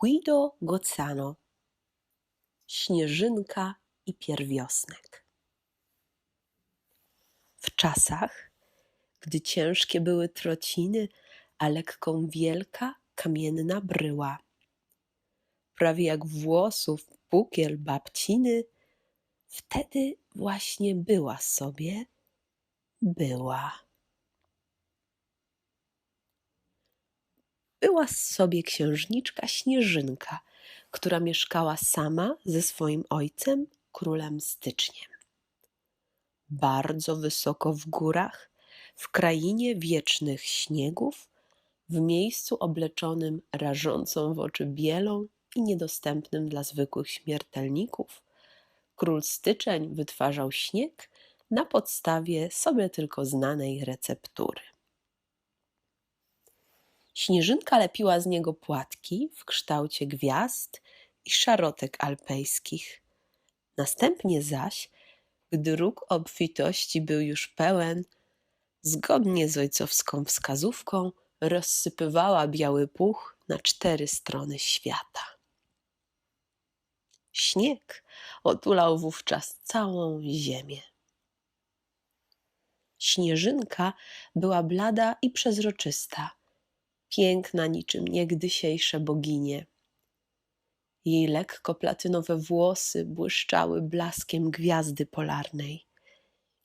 Guido Gozzano. Śnieżynka i pierwiosnek. W czasach, gdy ciężkie były trociny, a lekką wielka, kamienna bryła, prawie jak włosów pukiel babciny, wtedy właśnie była sobie, była. Była sobie księżniczka Śnieżynka, która mieszkała sama ze swoim ojcem, królem Styczniem. Bardzo wysoko w górach, w krainie wiecznych śniegów, w miejscu obleczonym rażącą w oczy bielą i niedostępnym dla zwykłych śmiertelników, król Styczeń wytwarzał śnieg na podstawie sobie tylko znanej receptury. Śnieżynka lepiła z niego płatki w kształcie gwiazd i szarotek alpejskich. Następnie zaś, gdy róg obfitości był już pełen, zgodnie z ojcowską wskazówką, rozsypywała biały puch na cztery strony świata. Śnieg otulał wówczas całą ziemię. Śnieżynka była blada i przezroczysta piękna niczym niegdysiejsze boginie. Jej lekko platynowe włosy błyszczały blaskiem gwiazdy polarnej.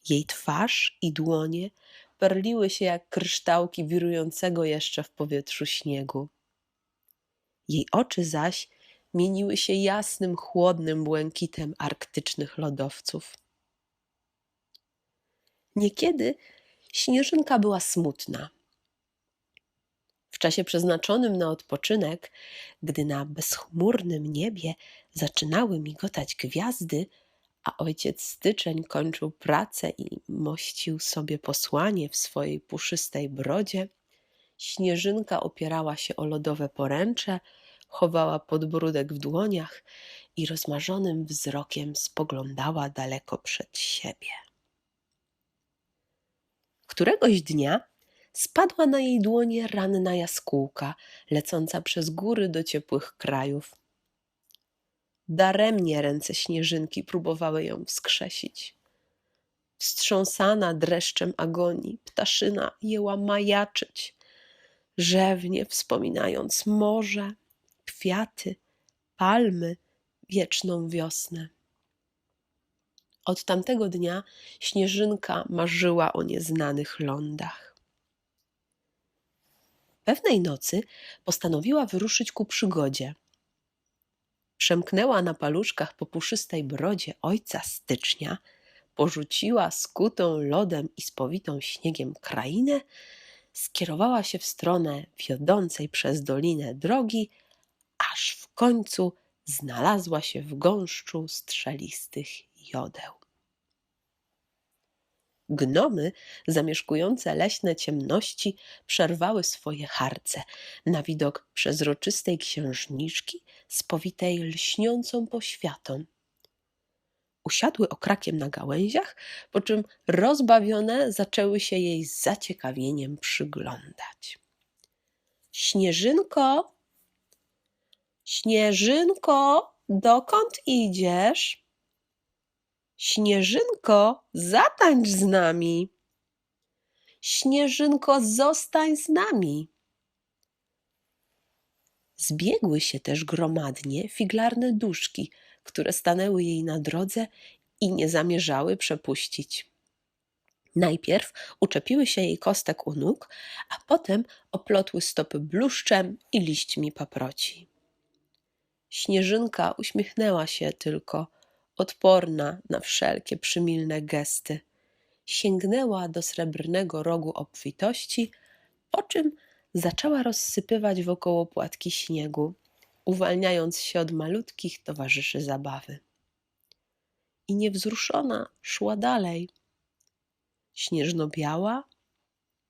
Jej twarz i dłonie perliły się jak kryształki wirującego jeszcze w powietrzu śniegu. Jej oczy zaś mieniły się jasnym, chłodnym błękitem arktycznych lodowców. Niekiedy śnieżynka była smutna w czasie przeznaczonym na odpoczynek, gdy na bezchmurnym niebie zaczynały migotać gwiazdy, a ojciec styczeń kończył pracę i mościł sobie posłanie w swojej puszystej brodzie, śnieżynka opierała się o lodowe poręcze, chowała podbródek w dłoniach i rozmarzonym wzrokiem spoglądała daleko przed siebie. Któregoś dnia spadła na jej dłonie ranna jaskółka, lecąca przez góry do ciepłych krajów. Daremnie ręce śnieżynki próbowały ją wskrzesić. Wstrząsana dreszczem agonii, ptaszyna jęła majaczyć, rzewnie wspominając morze, kwiaty, palmy, wieczną wiosnę. Od tamtego dnia śnieżynka marzyła o nieznanych lądach. Pewnej nocy postanowiła wyruszyć ku przygodzie. Przemknęła na paluszkach po puszystej brodzie ojca stycznia, porzuciła skutą lodem i spowitą śniegiem krainę, skierowała się w stronę wiodącej przez dolinę drogi, aż w końcu znalazła się w gąszczu strzelistych jodeł. Gnomy zamieszkujące leśne ciemności przerwały swoje harce na widok przezroczystej księżniczki spowitej lśniącą poświatą. Usiadły okrakiem na gałęziach, po czym rozbawione zaczęły się jej z zaciekawieniem przyglądać. Śnieżynko, Śnieżynko, dokąd idziesz? Śnieżynko, zatańcz z nami. Śnieżynko, zostań z nami. Zbiegły się też gromadnie figlarne duszki, które stanęły jej na drodze i nie zamierzały przepuścić. Najpierw uczepiły się jej kostek u nóg, a potem oplotły stopy bluszczem i liśćmi paproci. Śnieżynka uśmiechnęła się tylko – odporna na wszelkie przymilne gesty. Sięgnęła do srebrnego rogu obfitości, po czym zaczęła rozsypywać wokoło płatki śniegu, uwalniając się od malutkich towarzyszy zabawy. I niewzruszona szła dalej. Śnieżno-biała,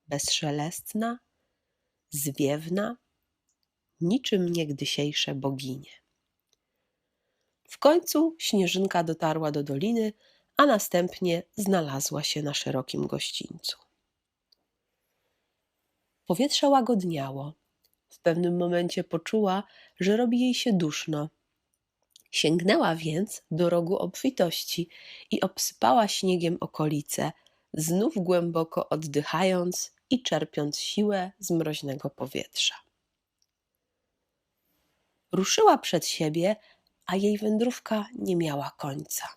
bezszelestna, zwiewna, niczym niegdysiejsze boginie. W końcu śnieżynka dotarła do doliny, a następnie znalazła się na szerokim gościńcu. Powietrze łagodniało, W pewnym momencie poczuła, że robi jej się duszno. Sięgnęła więc do rogu obfitości i obsypała śniegiem okolice, znów głęboko oddychając i czerpiąc siłę z mroźnego powietrza. Ruszyła przed siebie, a jej wędrówka nie miała końca.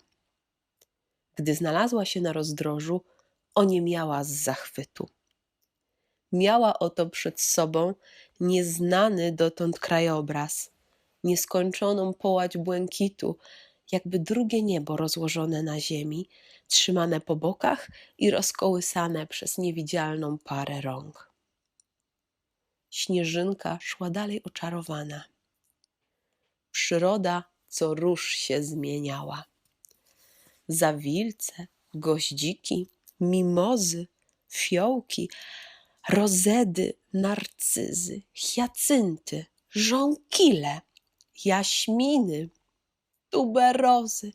Gdy znalazła się na rozdrożu, oniemiała z zachwytu. Miała oto przed sobą nieznany dotąd krajobraz, nieskończoną połać błękitu, jakby drugie niebo rozłożone na ziemi, trzymane po bokach i rozkołysane przez niewidzialną parę rąk. Śnieżynka szła dalej oczarowana. Przyroda co róż się zmieniała. Zawilce, goździki, mimozy, fiołki, rozedy, narcyzy, hiacynty, żonkile, jaśminy, tuberozy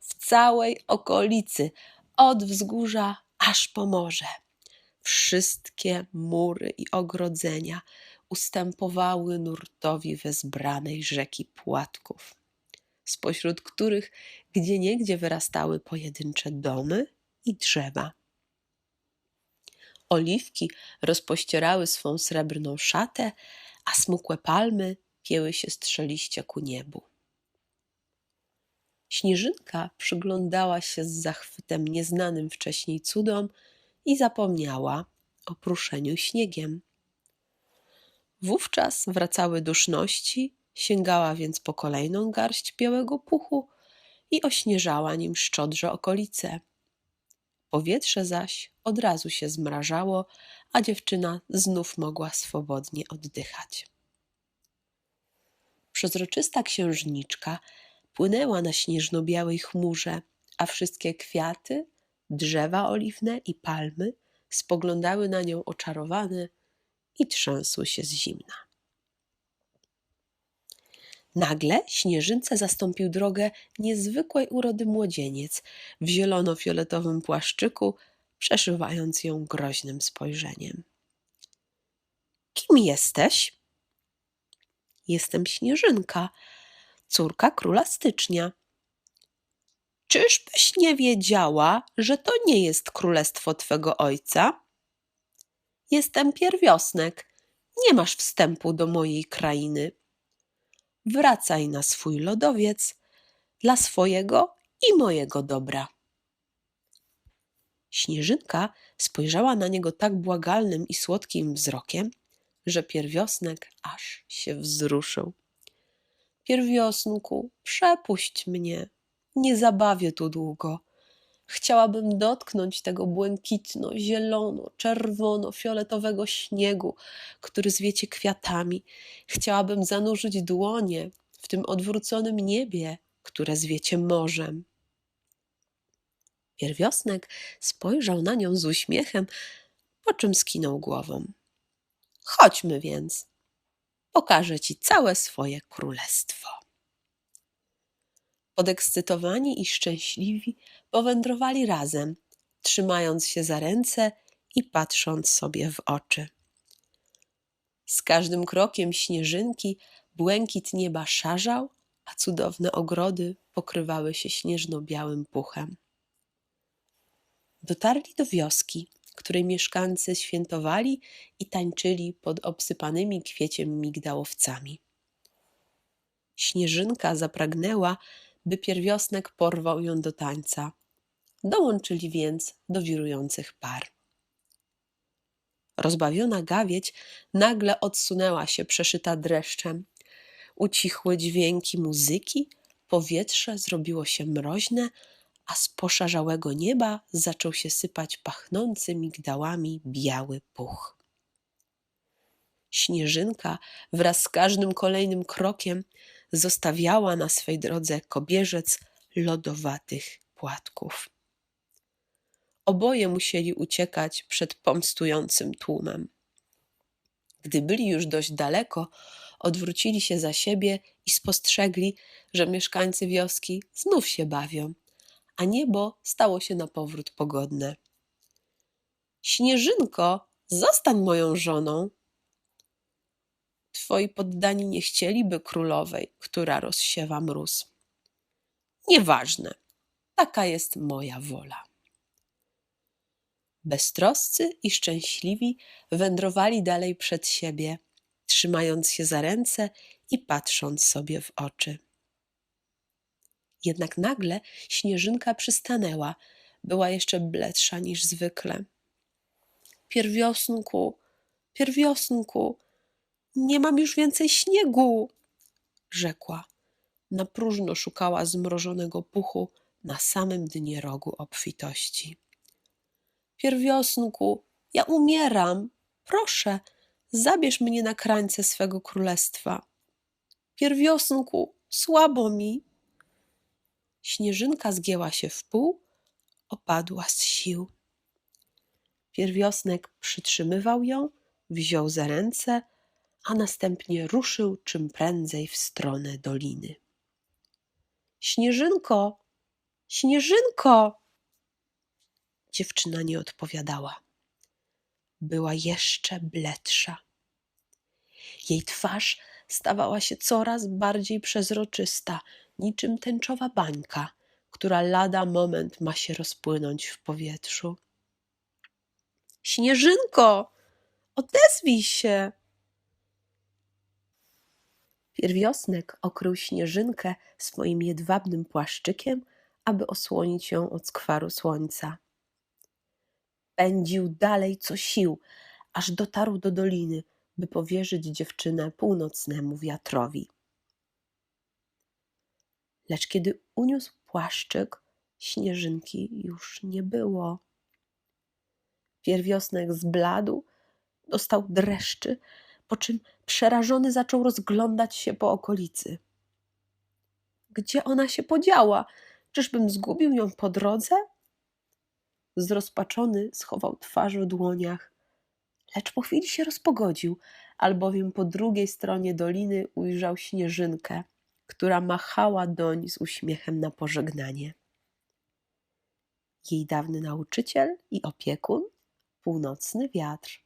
w całej okolicy, od wzgórza aż po morze. Wszystkie mury i ogrodzenia ustępowały nurtowi wezbranej rzeki płatków, spośród których gdzieniegdzie wyrastały pojedyncze domy i drzewa. Oliwki rozpościerały swą srebrną szatę, a smukłe palmy pieły się strzeliście ku niebu. Śnieżynka przyglądała się z zachwytem nieznanym wcześniej cudom i zapomniała o pruszeniu śniegiem. Wówczas wracały duszności, sięgała więc po kolejną garść białego puchu i ośnieżała nim szczodrze okolice. Powietrze zaś od razu się zmrażało, a dziewczyna znów mogła swobodnie oddychać. Przezroczysta księżniczka płynęła na śnieżno-białej chmurze, a wszystkie kwiaty, drzewa oliwne i palmy spoglądały na nią oczarowane i trzęsły się z zimna. Nagle śnieżynce zastąpił drogę niezwykłej urody młodzieniec w zielono-fioletowym płaszczyku, przeszywając ją groźnym spojrzeniem. Kim jesteś? Jestem Śnieżynka, córka króla stycznia. Czyżbyś nie wiedziała, że to nie jest królestwo twego ojca? Jestem pierwiosnek. Nie masz wstępu do mojej krainy. Wracaj na swój lodowiec dla swojego i mojego dobra. Śnieżynka spojrzała na niego tak błagalnym i słodkim wzrokiem, że pierwiosnek aż się wzruszył. Pierwiosnku, przepuść mnie, nie zabawię tu długo. Chciałabym dotknąć tego błękitno, zielono, czerwono, fioletowego śniegu, który zwiecie kwiatami. Chciałabym zanurzyć dłonie w tym odwróconym niebie, które zwiecie morzem. Pierwiosnek spojrzał na nią z uśmiechem, po czym skinął głową. Chodźmy więc, pokażę ci całe swoje królestwo. Podekscytowani i szczęśliwi powędrowali razem, trzymając się za ręce i patrząc sobie w oczy. Z każdym krokiem śnieżynki błękit nieba szarzał, a cudowne ogrody pokrywały się śnieżno-białym puchem. Dotarli do wioski, której mieszkańcy świętowali i tańczyli pod obsypanymi kwieciem migdałowcami. Śnieżynka zapragnęła, by pierwiosnek porwał ją do tańca. Dołączyli więc do wirujących par. Rozbawiona gawieć nagle odsunęła się przeszyta dreszczem. Ucichły dźwięki muzyki, powietrze zrobiło się mroźne, a z poszarzałego nieba zaczął się sypać pachnący migdałami biały puch. Śnieżynka wraz z każdym kolejnym krokiem zostawiała na swej drodze kobierzec lodowatych płatków. Oboje musieli uciekać przed pomstującym tłumem. Gdy byli już dość daleko, odwrócili się za siebie i spostrzegli, że mieszkańcy wioski znów się bawią, a niebo stało się na powrót pogodne. Śnieżynko, zostań moją żoną. Twoi poddani nie chcieliby królowej, która rozsiewa mróz. Nieważne, taka jest moja wola. Beztroscy i szczęśliwi wędrowali dalej przed siebie, trzymając się za ręce i patrząc sobie w oczy. Jednak nagle śnieżynka przystanęła, była jeszcze bledsza niż zwykle. Pierwiosnku, pierwiosnku, nie mam już więcej śniegu, rzekła. Na próżno szukała zmrożonego puchu na samym dnie rogu obfitości. Pierwiosnku, ja umieram. Proszę, zabierz mnie na krańce swego królestwa. Pierwiosnku, słabo mi. Śnieżynka zgięła się w pół, opadła z sił. Pierwiosnek przytrzymywał ją, wziął za ręce, a następnie ruszył czym prędzej w stronę doliny. Śnieżynko, śnieżynko! Dziewczyna nie odpowiadała. Była jeszcze bledsza. Jej twarz stawała się coraz bardziej przezroczysta, niczym tęczowa bańka, która lada moment ma się rozpłynąć w powietrzu. Śnieżynko, odezwij się! Pierwiosnek okrył śnieżynkę swoim jedwabnym płaszczykiem, aby osłonić ją od skwaru słońca. Pędził dalej co sił, aż dotarł do doliny, by powierzyć dziewczynę północnemu wiatrowi. Lecz kiedy uniósł płaszczyk, śnieżynki już nie było. Pierwiosnek zbladł, dostał dreszczy, po czym przerażony zaczął rozglądać się po okolicy. Gdzie ona się podziała? Czyżbym zgubił ją po drodze? Zrozpaczony schował twarz w dłoniach, lecz po chwili się rozpogodził, albowiem po drugiej stronie doliny ujrzał śnieżynkę, która machała doń z uśmiechem na pożegnanie. Jej dawny nauczyciel i opiekun, północny wiatr,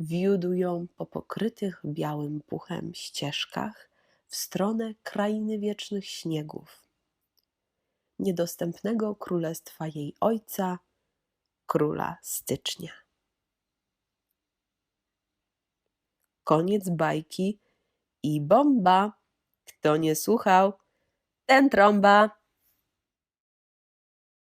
wiódł ją po pokrytych białym puchem ścieżkach w stronę krainy wiecznych śniegów, niedostępnego królestwa jej ojca, króla stycznia. Koniec bajki i bomba. Kto nie słuchał, ten trąba.